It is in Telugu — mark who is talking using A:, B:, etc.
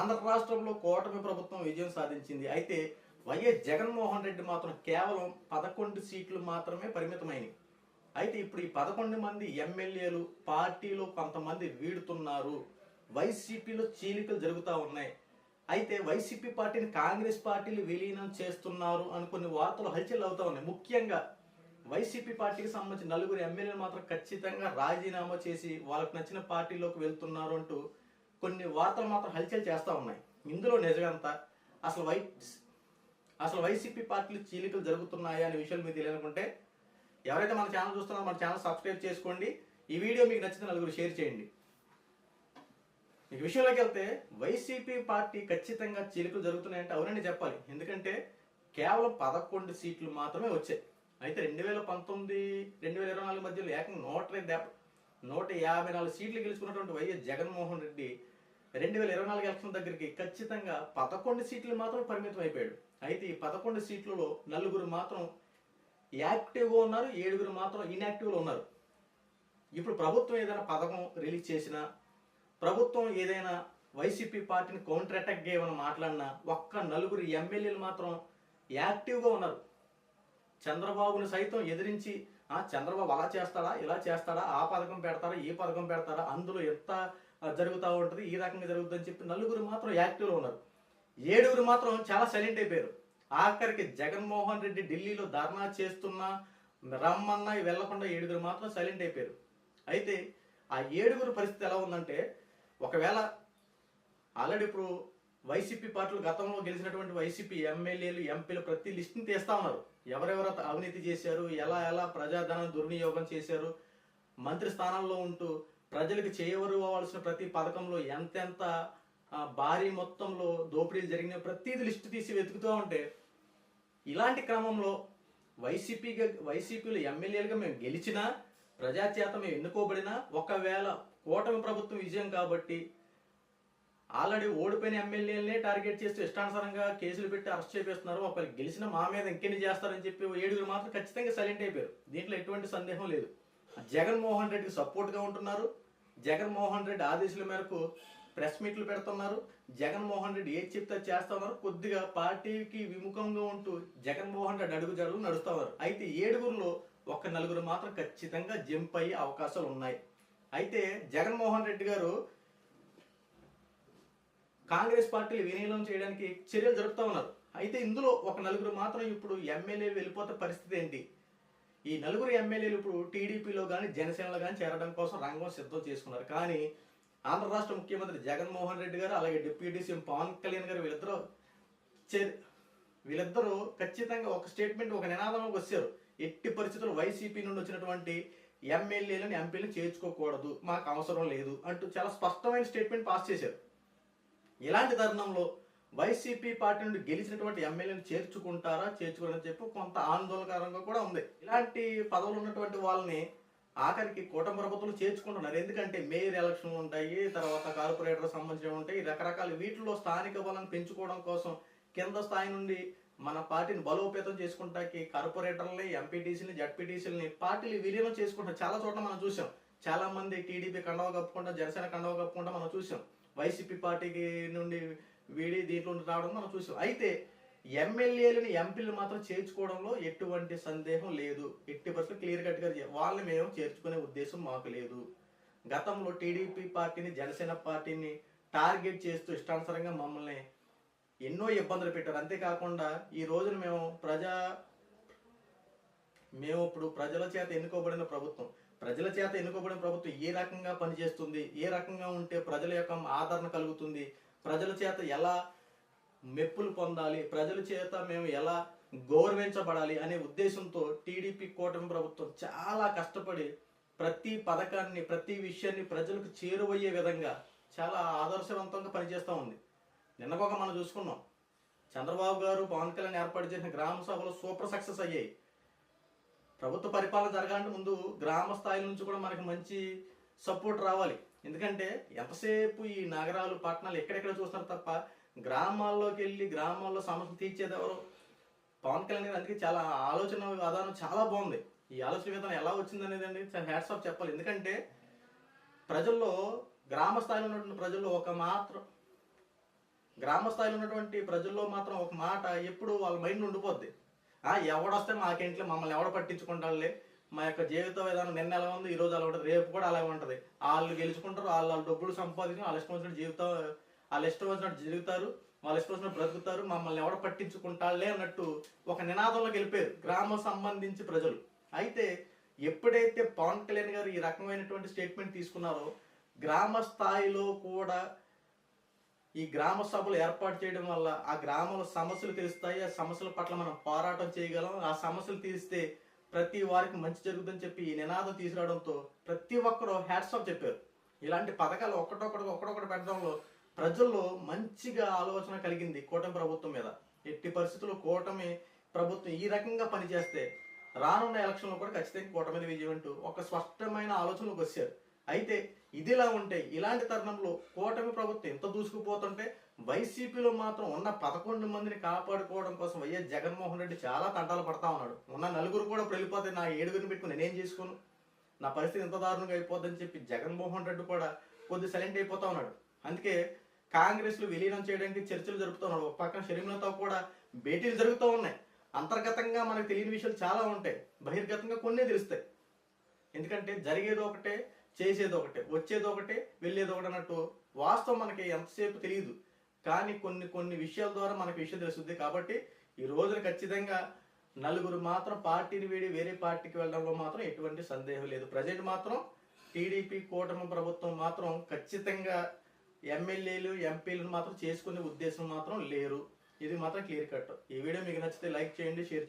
A: ఆంధ్ర రాష్ట్రంలో కూటమి ప్రభుత్వం విజయం సాధించింది. అయితే వైఎస్ జగన్మోహన్ రెడ్డి మాత్రం కేవలం పదకొండు సీట్లు మాత్రమే పరిమితమైనవి. అయితే ఇప్పుడు ఈ పదకొండు మంది ఎమ్మెల్యేలు పార్టీలో కొంతమంది వీడుతున్నారు. వైసీపీలో చీలికలు జరుగుతూ ఉన్నాయి. అయితే వైసీపీ పార్టీని కాంగ్రెస్ పార్టీలు విలీనం చేస్తున్నారు అని కొన్ని వార్తలు హల్చల్ అవుతా ఉన్నాయి. ముఖ్యంగా వైసీపీ పార్టీకి సంబంధించిన నలుగురు ఎమ్మెల్యేలు మాత్రం ఖచ్చితంగా రాజీనామా చేసి వాళ్ళకు నచ్చిన పార్టీలోకి వెళ్తున్నారు అంటూ కొన్ని వార్తలు మాత్రం హల్చల్ చేస్తూ ఉన్నాయి. ఇందులో నిజమెంత అసలు వై అసలు వైసీపీ పార్టీలు చీలికలు జరుగుతున్నాయా అనే విషయాలు మీకు తెలియాలనుకుంటే ఎవరైతే మన ఛానల్ చూస్తున్నారో మన ఛానల్ సబ్స్క్రైబ్ చేసుకోండి. ఈ వీడియో మీకు నచ్చితే నలుగురు షేర్ చేయండి. ఈ విషయంలోకి వెళ్తే వైసీపీ పార్టీ ఖచ్చితంగా చీలికలు జరుగుతున్నాయంటే అవునని చెప్పాలి. ఎందుకంటే కేవలం పదకొండు సీట్లు మాత్రమే వచ్చాయి. అయితే రెండు వేల పంతొమ్మిది రెండు వేల ఇరవై నాలుగు మధ్యలో ఏకంగా నూట నూట యాభై నాలుగు సీట్లు గెలుచుకున్నటువంటి వైఎస్ జగన్మోహన్ రెడ్డి రెండు వేల ఇరవై నాలుగు ఎలక్షన్ దగ్గరికి ఖచ్చితంగా పదకొండు సీట్లు మాత్రం పరిమితం అయిపోయాడు. అయితే ఈ పదకొండు సీట్లలో నలుగురు మాత్రం యాక్టివ్గా ఉన్నారు ఏడుగురు మాత్రం ఇన్యాక్టివ్లో ఉన్నారు. ఇప్పుడు ప్రభుత్వం ఏదైనా పథకం రిలీజ్ చేసినా ప్రభుత్వం ఏదైనా వైసీపీ పార్టీని కౌంటర్ అటాక్ ఏమైనా మాట్లాడినా ఒక్క నలుగురు ఎమ్మెల్యేలు మాత్రం యాక్టివ్గా ఉన్నారు. చంద్రబాబును సైతం ఎదిరించి ఆ చంద్రబాబు అలా చేస్తాడా ఇలా చేస్తాడా ఆ పథకం పెడతారా ఈ పథకం పెడతారా అందులో ఎంత జరుగుతూ ఉంటుంది. ఈ రకంగా జరుగుతుందని చెప్పి నలుగురు మాత్రం యాక్టివ్లో ఉన్నారు. ఏడుగురు మాత్రం చాలా సైలెంట్ అయిపోయారు. ఆఖరికి జగన్మోహన్ రెడ్డి ఢిల్లీలో ధర్నా చేస్తున్నా రమ్మన్నా వెళ్ళకుండా ఏడుగురు మాత్రం సైలెంట్ అయిపోయారు. అయితే ఆ ఏడుగురు పరిస్థితి ఎలా ఉందంటే ఒకవేళ ఆల్రెడీ ఇప్పుడు వైసీపీ పార్టీలు గతంలో గెలిచినటువంటి వైసీపీ ఎమ్మెల్యేలు ఎంపీలు ప్రతి లిస్ట్ని తీస్తా ఉన్నారు. ఎవరెవరు అవినీతి చేశారు ఎలా ఎలా ప్రజాధనం దుర్వినియోగం చేశారు మంత్రి స్థానంలో ఉంటూ ప్రజలకు చేయవలసిన ప్రతి పథకంలో ఎంతెంత భారీ మొత్తంలో దోపిడీలు జరిగిన ప్రతిది లిస్టు తీసి వెతుకుతూ ఉంటే ఇలాంటి క్రమంలో వైసీపీగా వైసీపీలో ఎమ్మెల్యేలుగా మేము గెలిచినా ప్రజాచేత మేము ఎన్నుకోబడినా ఒకవేళ కూటమి ప్రభుత్వం విజయం కాబట్టి ఆల్రెడీ ఓడిపోయిన ఎమ్మెల్యేలనే టార్గెట్ చేస్తూ ఇష్టానుసారంగా కేసులు పెట్టి అరెస్ట్ చేపిస్తున్నారు. ఒకవేళ గెలిచిన మా మీద ఇంకెన్ని చేస్తారని చెప్పి ఏడుగురు మాత్రం ఖచ్చితంగా సైలెంట్ అయిపోయారు. దీంట్లో ఎటువంటి సందేహం లేదు. జగన్మోహన్ రెడ్డికి సపోర్ట్గా ఉంటున్నారు. జగన్మోహన్ రెడ్డి ఆదేశాల మేరకు ప్రెస్ మీట్లు పెడుతున్నారు. జగన్మోహన్ రెడ్డి ఏది చెప్తే చేస్తా ఉన్నారు. కొద్దిగా పార్టీకి విముఖంగా ఉంటూ జగన్మోహన్ రెడ్డి అడుగు జడుగు నడుస్తున్నారు అయితే ఏడుగురులో ఒక నలుగురు మాత్రం ఖచ్చితంగా జంప్ అయ్యే అవకాశాలు ఉన్నాయి. అయితే జగన్మోహన్ రెడ్డి గారు కాంగ్రెస్ పార్టీలు విలీనం చేయడానికి చర్యలు జరుపుతా ఉన్నారు. అయితే ఇందులో ఒక నలుగురు మాత్రం ఇప్పుడు ఎమ్మెల్యేలు వెళ్ళిపోతే పరిస్థితి ఏంటి? ఈ నలుగురు ఎమ్మెల్యేలు ఇప్పుడు టీడీపీలో కానీ జనసేనలో కానీ చేరడం కోసం రంగం సిద్ధం చేసుకున్నారు. కానీ ఆంధ్ర రాష్ట్ర ముఖ్యమంత్రి జగన్మోహన్ రెడ్డి గారు అలాగే డిప్యూటీ సీఎం పవన్ కళ్యాణ్ గారు వీళ్ళిద్దరూ చే- వీళ్ళిద్దరూ ఖచ్చితంగా ఒక స్టేట్మెంట్ ఒక నినాదంలోకి వచ్చారు. ఎట్టి పరిస్థితుల్లో వైసీపీ నుండి వచ్చినటువంటి ఎమ్మెల్యేలను ఎంపీలను చేర్చుకోకూడదు. మాకు అవసరం లేదు అంటూ చాలా స్పష్టమైన స్టేట్మెంట్ పాస్ చేశారు. ఇలాంటి తరుణంలో వైసీపీ పార్టీ నుండి గెలిచినటువంటి ఎమ్మెల్యేలు చేర్చుకుంటారా చేర్చుకోరని చెప్పి కొంత ఆందోళనకరంగా కూడా ఉంది. ఇలాంటి పదవులు ఉన్నటువంటి వాళ్ళని ఆఖరికి కూటమి ప్రభుత్వం చేర్చుకుంటున్నారు. ఎందుకంటే మేయర్ ఎలక్షన్లు ఉంటాయి తర్వాత కార్పొరేటర్ సంబంధించినవి ఉంటాయి. రకరకాల వీటిలో స్థానిక బలం పెంచుకోవడం కోసం కింద స్థాయి నుండి మన పార్టీని బలోపేతం చేసుకుంటాకి కార్పొరేటర్లని ఎంపీటీసీని జడ్పీటీసీలని పార్టీలు విలీనం చేసుకుంటారు చాలా చోట్ల మనం చూసాం. చాలా మంది టీడీపీ కండవ కప్పుకుంటా జనసేన కండవ కప్పుకుంటా మనం చూసాం. వైసీపీ పార్టీకి నుండి వీడి దీంట్లో రావడం మనం చూసాం. అయితే ఎమ్మెల్యేలని ఎంపీలు మాత్రం చేర్చుకోవడంలో ఎటువంటి సందేహం లేదు. ఎట్టి పరిస్థితులు క్లియర్ కట్గా వాళ్ళని మేము చేర్చుకునే ఉద్దేశం మాకు లేదు. గతంలో టీడీపీ పార్టీని జనసేన పార్టీని టార్గెట్ చేస్తూ ఇష్టానుసారంగా మమ్మల్ని ఎన్నో ఇబ్బందులు పెట్టారు. అంతేకాకుండా ఈ రోజున మేము ప్రజా మేము ఇప్పుడు ప్రజల చేత ఎన్నుకోబడిన ప్రభుత్వం. ప్రజల చేత ఎన్నుకోబడిన ప్రభుత్వం ఏ రకంగా పనిచేస్తుంది ఏ రకంగా ఉంటే ప్రజల యొక్క ఆదరణ కలుగుతుంది ప్రజల చేత ఎలా మెప్పులు పొందాలి ప్రజల చేత మేము ఎలా గౌరవించబడాలి అనే ఉద్దేశంతో టీడీపీ కూటమి ప్రభుత్వం చాలా కష్టపడి ప్రతి పథకాన్ని ప్రతి విషయాన్ని ప్రజలకు చేరువయ్యే విధంగా చాలా ఆదర్శవంతంగా పనిచేస్తూ ఉంది. నిన్నకొక మనం చూసుకున్నాం. చంద్రబాబు గారు పవన్ కళ్యాణ్ ఏర్పాటు చేసిన గ్రామ సభలు సూపర్ సక్సెస్ అయ్యాయి. ప్రభుత్వ పరిపాలన జరగాలంటే ముందు గ్రామ స్థాయి నుంచి కూడా మనకి మంచి సపోర్ట్ రావాలి. ఎందుకంటే ఎంతసేపు ఈ నగరాలు పట్టణాలు ఎక్కడెక్కడ చూస్తున్నారు తప్ప గ్రామాల్లోకి వెళ్ళి గ్రామాల్లో సమస్యలు తీర్చేది ఎవరు పవన్ కళ్యాణ్ గారు అందుకే చాలా ఆలోచన విధానం చాలా బాగుంది. ఈ ఆలోచన విధానం ఎలా వచ్చింది అనేది అండి హ్యాట్స్ ఆఫ్ చెప్పాలి. ఎందుకంటే ప్రజల్లో గ్రామ స్థాయిలో ఉన్నటువంటి ప్రజల్లో ఒక మాత్రం గ్రామ స్థాయిలో ఉన్నటువంటి ప్రజల్లో మాత్రం ఒక మాట ఎప్పుడు వాళ్ళ మైండ్ ఉండిపోద్ది. ఎవడొస్తే మాకేంట్లో మమ్మల్ని ఎవడ పట్టించుకుంటాలే మా యొక్క జీవిత విధానం నిన్న ఎలా ఉంది ఈ రోజు అలా ఉంటుంది రేపు కూడా అలాగే ఉంటుంది. వాళ్ళు గెలుచుకుంటారు వాళ్ళు వాళ్ళ డబ్బులు సంపాదించి వాళ్ళ ఇష్టం వచ్చిన జీవితం వాళ్ళ ఇష్టం వచ్చినట్టు జీవితారు వాళ్ళ ఇష్టం వచ్చినట్టు బ్రతుకుతారు మమ్మల్ని ఎవడ పట్టించుకుంటాళ్ళే అన్నట్టు ఒక నినాదంలోకి వెళ్ళిపోయారు గ్రామ సంబంధించి ప్రజలు. అయితే ఎప్పుడైతే పవన్ కళ్యాణ్ గారు ఈ రకమైనటువంటి స్టేట్మెంట్ తీసుకున్నారో గ్రామ స్థాయిలో కూడా ఈ గ్రామ సభలు ఏర్పాటు చేయడం వల్ల ఆ గ్రామంలో సమస్యలు తెలుస్తాయి ఆ సమస్యల పట్ల మనం పోరాటం చేయగలం ఆ సమస్యలు తీరిస్తే ప్రతి వారికి మంచి జరుగుతుందని చెప్పి ఈ నినాదం తీసుకురావడంతో ప్రతి ఒక్కరూ హ్యాట్స్ ఆఫ్ చెప్పారు. ఇలాంటి పథకాలు ఒకటొకటి ఒకటొకటి పెట్టడంలో ప్రజల్లో మంచిగా ఆలోచన కలిగింది కూటమి ప్రభుత్వం మీద. ఎట్టి పరిస్థితుల్లో కూటమి ప్రభుత్వం ఈ రకంగా పనిచేస్తే రానున్న ఎలక్షన్లో కూడా ఖచ్చితంగా కూటమి మీద విజయం అంటూ ఒక స్పష్టమైన ఆలోచనలోకి వచ్చారు. అయితే ఇదిలా ఉంటే ఇలాంటి తరుణంలో కూటమి ప్రభుత్వం ఎంత దూసుకుపోతుంటే వైసీపీలో మాత్రం ఉన్న పదకొండు మందిని కాపాడుకోవడం కోసం వైఎస్ జగన్మోహన్ రెడ్డి చాలా తంటాలు పడతా ఉన్నాడు. ఉన్న నలుగురు కూడా వెళ్ళిపోతే నా ఏడుగురిని పెట్టుకుని నేనేం చేసుకోను? నా పరిస్థితి ఎంత దారుణంగా అయిపోద్దని చెప్పి జగన్మోహన్ రెడ్డి కూడా కొద్ది సైలెంట్ అయిపోతా ఉన్నాడు. అందుకే కాంగ్రెస్లు విలీనం చేయడానికి చర్చలు జరుపుతూ ఉన్నాడు. ఒక పక్కన షరీంలతో కూడా భేటీలు జరుగుతూ ఉన్నాయి. అంతర్గతంగా మనకు తెలియని విషయాలు చాలా ఉంటాయి. బహిర్గతంగా కొన్ని తెలుస్తాయి. ఎందుకంటే జరిగేది ఒకటే చేసేది ఒకటే వచ్చేది ఒకటే వెళ్ళేది ఒకటి అన్నట్టు వాస్తవం మనకి ఎంతసేపు తెలియదు కానీ కొన్ని కొన్ని విషయాల ద్వారా మనకి విషయం తెలుస్తుంది. కాబట్టి ఈ రోజున ఖచ్చితంగా నలుగురు మాత్రం పార్టీని వీడి వేరే పార్టీకి వెళ్ళడంలో మాత్రం ఎటువంటి సందేహం లేదు. ప్రజెంట్ మాత్రం టీడీపీ కూటమి ప్రభుత్వం మాత్రం ఖచ్చితంగా ఎమ్మెల్యేలు ఎంపీలను మాత్రం చేసుకునే ఉద్దేశం మాత్రం లేరు. ఇది మాత్రం క్లియర్ కట్. ఈ వీడియో మీకు నచ్చితే లైక్ చేయండి షేర్ చేయండి.